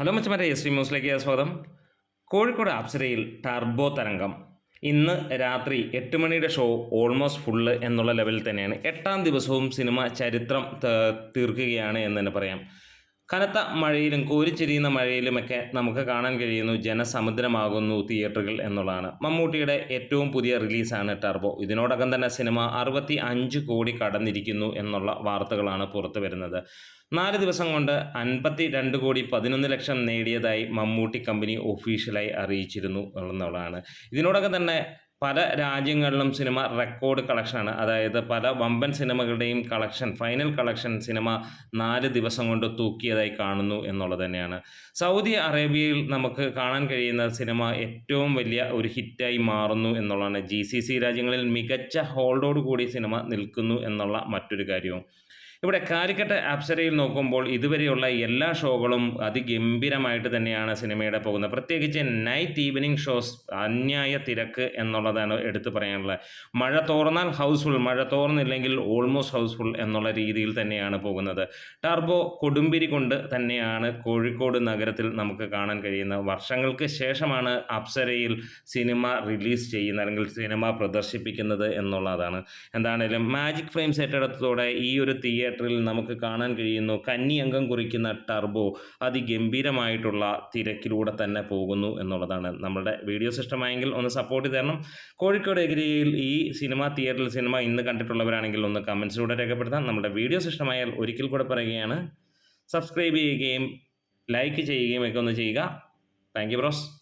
Hello മച്ചമാരെ S T ന്യൂസിലേക്ക് സ്വാഗതം. Kozhikode അപ്സരയിൽ turbo തരംഗം. ഇന്ന് രാത്രി എട്ട് മണിയുടെ ഷോ ഓൾമോസ്റ്റ് ഫുള്ള് എന്നുള്ള ലെവലിൽ തന്നെയാണ്. എട്ടാം ദിവസവും സിനിമ ചരിത്രം തീർക്കുകയാണ് എന്ന് തന്നെ പറയാം. കനത്ത മഴയിലും കോരിച്ചെരിയുന്ന മഴയിലുമൊക്കെ നമുക്ക് കാണാൻ കഴിയുന്നു. ജനസമുദ്രമാകുന്നു തിയേറ്ററുകൾ എന്നുള്ളതാണ്. മമ്മൂട്ടിയുടെ ഏറ്റവും പുതിയ റിലീസാണ് ടർബോ. ഇതിനോടകം തന്നെ സിനിമ അറുപത്തി അഞ്ച് കോടി കടന്നിരിക്കുന്നു എന്നുള്ള വാർത്തകളാണ് പുറത്തു വരുന്നത്. നാല് ദിവസം കൊണ്ട് അൻപത്തി രണ്ട് കോടി പതിനൊന്ന് ലക്ഷം നേടിയതായി മമ്മൂട്ടി കമ്പനി ഒഫീഷ്യലായി അറിയിച്ചിരുന്നു എന്നുള്ളതാണ്. ഇതിനോടകം തന്നെ പല രാജ്യങ്ങളിലും സിനിമ റെക്കോർഡ് കളക്ഷനാണ് അതായത് പല വമ്പൻ സിനിമകളുടെയും കളക്ഷൻ ഫൈനൽ കളക്ഷൻ സിനിമ നാല് ദിവസം കൊണ്ട് തൂക്കിയതായി കാണുന്നു എന്നുള്ളത് തന്നെയാണ്. സൗദി അറേബ്യയിൽ നമുക്ക് കാണാൻ കഴിയുന്ന സിനിമ ഏറ്റവും വലിയ ഒരു ഹിറ്റായി മാറുന്നു എന്നുള്ളതാണ്. ജി സി സി രാജ്യങ്ങളിൽ മികച്ച ഹോൾഡോട് കൂടി സിനിമ നിൽക്കുന്നു എന്നുള്ള മറ്റൊരു കാര്യവും. ഇവിടെ കാലിക്കട്ട് അപ്സരയിൽ നോക്കുമ്പോൾ ഇതുവരെയുള്ള എല്ലാ ഷോകളും അതിഗംഭീരമായിട്ട് തന്നെയാണ് സിനിമയുടെ പോകുന്നത്. പ്രത്യേകിച്ച് നൈറ്റ് ഈവനിങ് ഷോസ് അന്യായ തിരക്ക് എന്നുള്ളതാണ് എടുത്തു പറയാനുള്ളത്. മഴ തോർന്നാൽ ഹൗസ്ഫുൾ മഴ തോർന്നില്ലെങ്കിൽ ഓൾമോസ്റ്റ് ഹൗസ്ഫുൾ എന്നുള്ള രീതിയിൽ തന്നെയാണ് പോകുന്നത്. ടർബോ കൊടുമ്പിരി കൊണ്ട് തന്നെയാണ് കോഴിക്കോട് നഗരത്തിൽ നമുക്ക് കാണാൻ കഴിയുന്നത് വർഷങ്ങൾക്ക് ശേഷമാണ് അപ്സരയിൽ സിനിമ റിലീസ് ചെയ്യുന്നത് അല്ലെങ്കിൽ സിനിമ പ്രദർശിപ്പിക്കുന്നത് എന്നുള്ളതാണ്. എന്താണേലും മാജിക് ഫ്രെയിംസ് ഏറ്റെടുത്തതോടെ ഈ ഒരു തിയേറ്ററിൽ നമുക്ക് കാണാൻ കഴിയുന്നു. കന്നി അംഗം കുറിക്കുന്ന ടർബോ അതിഗംഭീരമായിട്ടുള്ള തിരക്കിലൂടെ തന്നെ പോകുന്നു എന്നുള്ളതാണ് നമ്മുടെ വീഡിയോ ഇഷ്ടമായെങ്കിൽ ഒന്ന് സപ്പോർട്ട് തരണം. കോഴിക്കോട് ഏരിയയിൽ ഈ സിനിമ തിയേറ്ററിൽ സിനിമ ഇന്ന് കണ്ടിട്ടുള്ളവരാണെങ്കിൽ ഒന്ന് കമൻസിലൂടെ രേഖപ്പെടുത്താം. നമ്മുടെ വീഡിയോ ഇഷ്ടമായാൽ ഒരിക്കൽ കൂടെ പറയുകയാണ് സബ്സ്ക്രൈബ് ചെയ്യുകയും ലൈക്ക് ചെയ്യുകയും ഒക്കെ ഒന്ന് ചെയ്യുക. Thank you bros